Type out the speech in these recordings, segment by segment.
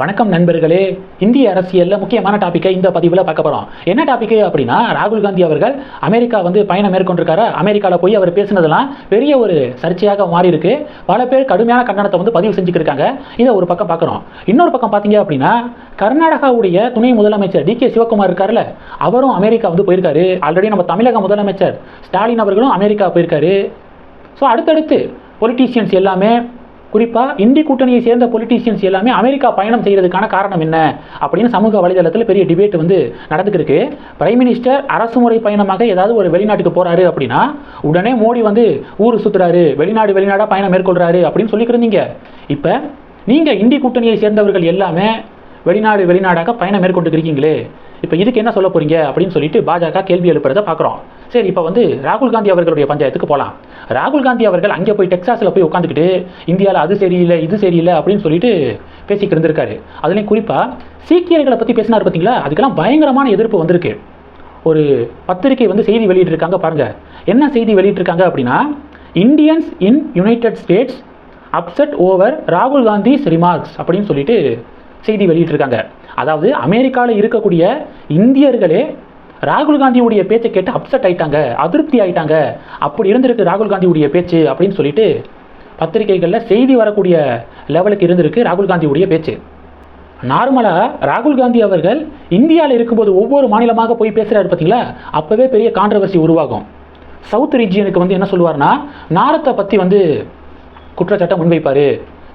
வணக்கம் நண்பர்களே. இந்திய அரசியலில் முக்கியமான டாப்பிக்கை இந்த பதிவில் பார்க்க போகிறோம் என்ன டாப்பிக்கு அப்படின்னா ராகுல் காந்தி அவர்கள் அமெரிக்கா வந்து பயணம் மேற்கொண்டிருக்காரு. அமெரிக்காவில் போய் அவர் பேசினதெல்லாம் பெரிய ஒரு சர்ச்சையாக மாறி இருக்கு பல பேர் கடுமையான கண்டனத்தை வந்து பதிவு செஞ்சுக்கிருக்காங்க. இதை ஒரு பக்கம் பார்க்குறோம். இன்னொரு பக்கம் பார்த்தீங்க அப்படின்னா கர்நாடகாவுடைய துணை முதலமைச்சர் டி கே சிவகுமார் இருக்கார்ல அவரும் அமெரிக்கா வந்து போயிருக்காரு. ஆல்ரெடி நம்ம தமிழக முதலமைச்சர் ஸ்டாலின் அவர்களும் அமெரிக்கா போயிருக்காரு. ஸோ அடுத்தடுத்து பொலிட்டீஷியன்ஸ் எல்லாமே குறிப்பாக இந்தி கூட்டணியை சேர்ந்த பொலிட்டீஷியன்ஸ் எல்லாமே அமெரிக்கா பயணம் செய்கிறதுக்கான காரணம் என்ன அப்படின்னு சமூக வலைதளத்தில் பெரிய டிபேட் வந்து நடந்துக்கிருக்கு. பிரைம் மினிஸ்டர் அரசு முறை பயணமாக ஏதாவது ஒரு வெளிநாட்டுக்கு போகிறாரு அப்படின்னா உடனே மோடி வந்து ஊர் சுற்றுறாரு வெளிநாடு வெளிநாடாக பயணம் மேற்கொள்கிறாரு அப்படின்னு சொல்லிக்கிறீங்க இப்போ நீங்கள் இந்தி கூட்டணியை சேர்ந்தவர்கள் எல்லாமே வெளிநாடு வெளிநாடாக பயணம் மேற்கொண்டு இருக்கீங்களே இப்போ இதுக்கு என்ன சொல்ல போறீங்க அப்படின்னு சொல்லிட்டு பாஜக கேள்வி எழுப்புறத பார்க்குறோம் சரி இப்போ வந்து ராகுல் காந்தி அவர்களுடைய பஞ்சாயத்துக்கு போகலாம் ராகுல் காந்தி அவர்கள் அங்கே போய் டெக்சாஸில் போய் உட்காந்துக்கிட்டு இந்தியாவில் அது சரியில்லை இது சரியில்லை அப்படின்னு சொல்லிட்டு பேசிக்கிட்டு இருந்திருக்காரு. அதுலேயும் குறிப்பாக சீக்கியர்களை பற்றி பேசினார் பார்த்தீங்களா அதுக்கெல்லாம் பயங்கரமான எதிர்ப்பு வந்திருக்கு. ஒரு பத்திரிகை வந்து செய்தி வெளியிட்டிருக்காங்க பாருங்கள் என்ன செய்தி வெளியிட்டிருக்காங்க அப்படின்னா Indians in United States upset over ராகுல் காந்திஸ் ரிமார்க்ஸ் அப்படின்னு சொல்லிட்டு செய்தி வெளியிட்டிருக்காங்க. அதாவது அமெரிக்காவில் இருக்கக்கூடிய இந்தியர்களே ராகுல் காந்தியுடைய பேச்சை கேட்டு அப்செட் ஆயிட்டாங்க அதிருப்தி ஆயிட்டாங்க. அப்படி இருந்திருக்கு ராகுல் காந்தியுடைய பேச்சு அப்படின்னு சொல்லிட்டு பத்திரிகைகளில் செய்தி வரக்கூடிய லெவலுக்கு இருந்திருக்கு ராகுல் காந்தியுடைய பேச்சு. நார்மலாக ராகுல் காந்தி அவர்கள் இந்தியாவில் இருக்கும்போது ஒவ்வொரு மாநிலமாக போய் பேசுகிறாரு பார்த்தீங்களா அப்போவே பெரிய கான்ட்ரவர்சி உருவாகும். சவுத் ரீஜியனுக்கு வந்து என்ன சொல்லுவார்னா நாரத்தை பற்றி வந்து குற்றச்சாட்டை முன்வைப்பார்.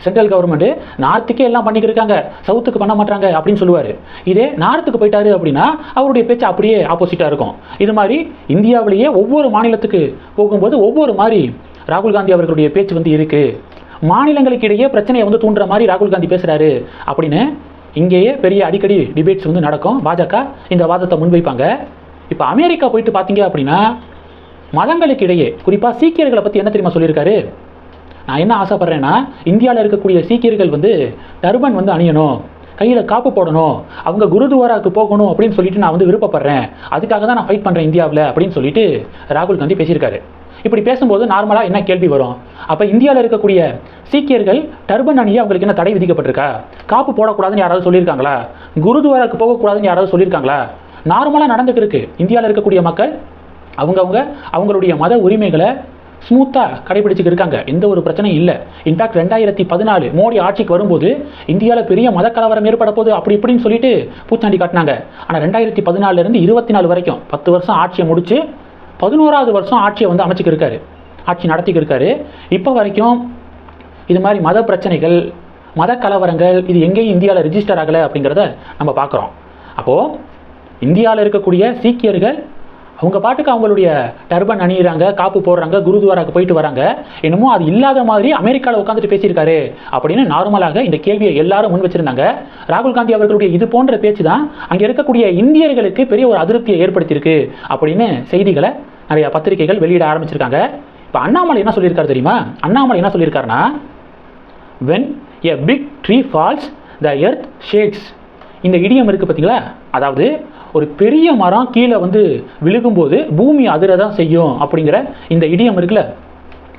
சென்ட்ரல் கவர்மெண்ட் நார்த்துக்கே எல்லாம் பண்ணிக்கிருக்காங்க சவுத்துக்கு பண்ண மாட்டாங்க அப்படின்னு சொல்லுவார். இதே நார்த்துக்கு போயிட்டாரு அப்படின்னா அவருடைய பேச்சு அப்படியே ஆப்போசிட்டாக இருக்கும். இது மாதிரி இந்தியாவிலேயே ஒவ்வொரு மாநிலத்துக்கு போகும்போது ஒவ்வொரு மாதிரி ராகுல் காந்தி அவர்களுடைய பேச்சு வந்து இருக்குது மாநிலங்களுக்கு இடையே பிரச்சனையை வந்து தூண்டுற மாதிரி ராகுல் காந்தி பேசுகிறாரு அப்படின்னு இங்கேயே பெரிய அடிக்கடி டிபேட்ஸ் வந்து நடக்கும். பாஜக இந்த வாதத்தை முன்வைப்பாங்க. இப்போ அமெரிக்கா போயிட்டு பார்த்தீங்க அப்படின்னா மதங்களுக்கு இடையே குறிப்பாக சீக்கியர்களை பற்றி என்ன தெரியுமா சொல்லியிருக்காரு? நான் என்ன ஆசைப்பட்றேன்னா இந்தியாவில் இருக்கக்கூடிய சீக்கியர்கள் வந்து டர்பன் வந்து அணியணும் கையில் காப்பு போடணும் அவங்க குருதுவாராவுக்கு போகணும் அப்படின்னு சொல்லிட்டு நான் வந்து விருப்பப்படுறேன். அதுக்காக தான் நான் ஃபைட் பண்ணுறேன் இந்தியாவில் அப்படின்னு சொல்லிட்டு ராகுல் காந்தி பேசியிருக்காரு. இப்படி பேசும்போது நார்மலாக என்ன கேள்வி வரும்? அப்போ இந்தியாவில் இருக்கக்கூடிய சீக்கியர்கள் டர்பன் அணிய அவங்களுக்கு என்ன தடை விதிக்கப்பட்டிருக்கா? காப்பு போடக்கூடாதுன்னு யாராவது சொல்லியிருக்காங்களா? குருதுவாராவுக்கு போகக்கூடாதுன்னு யாராவது சொல்லியிருக்காங்களா? நார்மலாக நடந்துகிட்டு இருக்கு. இந்தியாவில் இருக்கக்கூடிய மக்கள் அவங்கவுங்க அவங்களுடைய மத உரிமைகளை ஸ்மூத்தாக கடைபிடிச்சிட்டு இருக்காங்க. எந்த ஒரு பிரச்சனையும் இல்லை. இன்ஃபேக்ட் ரெண்டாயிரத்தி பதினாலு மோடி ஆட்சிக்கு வரும்போது இந்தியாவில் பெரிய மத கலவரம் ஏற்பட போகுது அப்படி இப்படின்னு சொல்லிட்டு பூச்சாண்டி காட்டினாங்க. ஆனால் ரெண்டாயிரத்தி பதினாலுலேருந்து இருபத்தி நாலு வரைக்கும் பத்து வருஷம் ஆட்சியை முடிச்சு பதினோராவது வருஷம் ஆட்சியை வந்து அமைச்சிக்கு இருக்காரு. ஆட்சி நடத்திக்கு இருக்காரு. இப்போ வரைக்கும் இது மாதிரி மத பிரச்சனைகள் மத கலவரங்கள் இது எங்கேயும் இந்தியாவில் ரிஜிஸ்டர் ஆகலை அப்படிங்கிறத நம்ம பார்க்குறோம். அப்போது இந்தியாவில் இருக்கக்கூடிய சீக்கியர்கள் அவங்க பாட்டுக்கு அவங்களுடைய டர்பன் அணியிறாங்க காப்பு போடுறாங்க குருத்வாராக்கு போயிட்டு வராங்க. என்னமோ அது இல்லாத மாதிரி அமெரிக்காவில் உட்காந்துட்டு பேசியிருக்காரு அப்படின்னு நார்மலாக இந்த கேள்வியை எல்லாரும் முன் வச்சிருந்தாங்க. ராகுல் காந்தி அவர்களுடைய இது போன்ற பேச்சு தான் அங்கே இருக்கக்கூடிய இந்தியர்களுக்கு பெரிய ஒரு அதிருப்தியை ஏற்படுத்தியிருக்கு அப்படின்னு செய்திகளை நிறைய பத்திரிகைகள் வெளியிட ஆரம்பிச்சிருக்காங்க. இப்போ அண்ணாமலை என்ன சொல்லியிருக்காரு தெரியுமா? அண்ணாமலை என்ன சொல்லியிருக்காருன்னா when a big tree falls the earth shakes இந்த இடியம் இருக்குது பார்த்தீங்களா அதாவது ஒரு பெரிய மரம் கீழே வந்து விழுகும்போது பூமி அதிர தான் செய்யும் அப்படிங்கிற இந்த இடியம் இருக்குல்ல?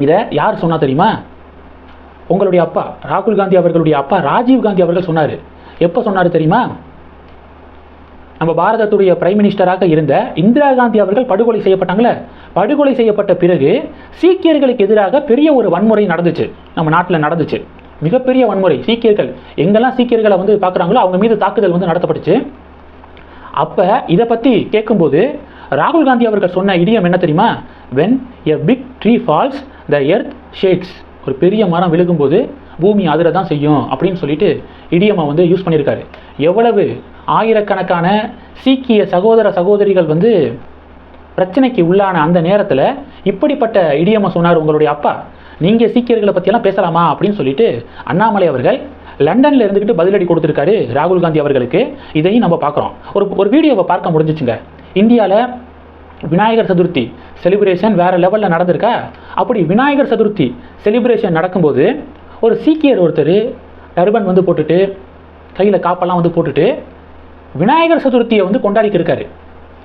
இதை யார் சொன்னா தெரியுமா? உங்களுடைய அப்பா ராகுல் காந்தி அவர்களுடைய அப்பா ராஜீவ் காந்தி அவர்கள் சொன்னார். எப்போ சொன்னார் தெரியுமா? நம்ம பாரதத்துடைய பிரைம் மினிஸ்டராக இருந்த இந்திரா காந்தி அவர்கள் படுகொலை செய்யப்பட்டாங்களே படுகொலை செய்யப்பட்ட பிறகு சீக்கியர்களுக்கு எதிராக பெரிய ஒரு வன்முறை நடந்துச்சு. நம்ம நாட்டில் நடந்துச்சு. மிகப்பெரிய வன்முறை. சீக்கியர்கள் எங்கெல்லாம் சீக்கியர்களை வந்து பார்க்குறாங்களோ அவங்க மீது தாக்குதல் வந்து நடத்தப்பட்டுச்சு. அப்போ இதை பற்றி கேட்கும்போது ராகுல் காந்தி அவர்கள் சொன்ன இடியம் என்ன தெரியுமா? When a big tree falls the earth shakes ஒரு பெரிய மரம் விழுகும்போது பூமி அதிர தான் செய்யும் அப்படின்னு சொல்லிட்டு இடியமாக வந்து யூஸ் பண்ணியிருக்காரு. எவ்வளவு ஆயிரக்கணக்கான சீக்கிய சகோதர சகோதரிகள் வந்து பிரச்சனைக்கு உள்ளான அந்த நேரத்தில் இப்படிப்பட்ட இடியமாக சொன்னார் உங்களுடைய அப்பா. நீங்கள் சீக்கியர்களை பற்றியெல்லாம் பேசலாமா அப்படின்னு சொல்லிட்டு அண்ணாமலை அவர்கள் லண்டனில் இருந்துக்கிட்டு பதிலடி கொடுத்துருக்காரு ராகுல் காந்தி அவர்களுக்கு. இதையும் நம்ம பார்க்குறோம். ஒரு ஒரு வீடியோவை பார்க்க முடிஞ்சிச்சுங்க. இந்தியாவில் விநாயகர் சதுர்த்தி செலிப்ரேஷன் வேறு லெவலில் நடந்திருக்கா? அப்படி விநாயகர் சதுர்த்தி செலிப்ரேஷன் நடக்கும்போது ஒரு சீக்கியர் ஒருத்தர் டர்பன் வந்து போட்டுட்டு கையில் காப்பெல்லாம் வந்து போட்டுட்டு விநாயகர் சதுர்த்தியை வந்து கொண்டாடிக்கு இருக்காரு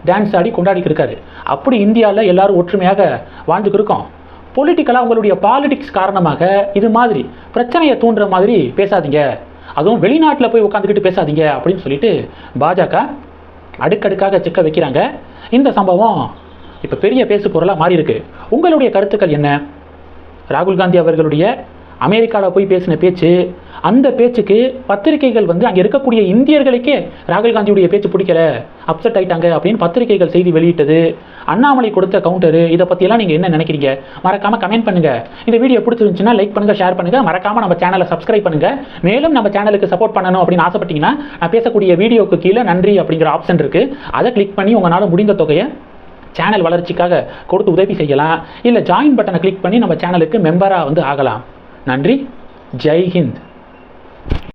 டான்ஸ் ஆடி கொண்டாடிக்கு இருக்காரு அப்படி இந்தியாவில் எல்லாரும் ஒற்றுமையாக வாழ்ந்துக்கு இருக்கோம் பொலிட்டிக்கலாக உங்களுடைய பாலிடிக்ஸ் காரணமாக இது மாதிரி பிரச்சனையை தூண்டுற மாதிரி பேசாதீங்க. அதுவும் வெளிநாட்டில் போய் உட்காந்துக்கிட்டு பேசாதீங்க அப்படின்னு சொல்லிட்டு பாஜக அடுக்கடுக்காக சிக்க வைக்கிறாங்க. இந்த சம்பவம் இப்போ பெரிய பேசு பொருளாக மாறி இருக்கு உங்களுடைய கருத்துக்கள் என்ன? ராகுல் காந்தி அவர்களுடைய அமெரிக்காவில் போய் பேசின பேச்சு அந்த பேச்சுக்கு பத்திரிகைகள் வந்து அங்கே இருக்கக்கூடிய இந்தியர்களுக்கே ராகுல் காந்தியுடைய பேச்சு பிடிக்கல. அப்செட் ஆயிட்டாங்க அப்படின்னு பத்திரிகைகள் செய்தி வெளியிட்டது. அண்ணாமலை கொடுத்த கவுண்டரு இதை பற்றியெல்லாம் நீங்கள் என்ன நினைக்கிறீங்க? மறக்காமல் கமெண்ட் பண்ணுங்க. இந்த வீடியோ பிடிச்சிருந்துச்சுன்னா லைக் பண்ணுங்க ஷேர் பண்ணுங்க. மறக்காம நம்ம சேனலை சப்ஸ்கிரைப் பண்ணுங்க. மேலும் நம்ம சேனலுக்கு சப்போர்ட் பண்ணணும் அப்படின்னு ஆசைப்பட்டீங்கன்னா நான் பேசக்கூடிய வீடியோக்கு கீழே நன்றி அப்படிங்கிற ஆப்ஷன் இருக்கு. அதை கிளிக் பண்ணி உங்களால் முடிந்த தொகையை சேனல் வளர்ச்சிக்காக கொடுத்து உதவி செய்யலாம். இல்லை ஜாயின் பட்டனை கிளிக் பண்ணி நம்ம சேனலுக்கு மெம்பராக வந்து ஆகலாம். நன்றி. ஜெய் ஹிந்த்.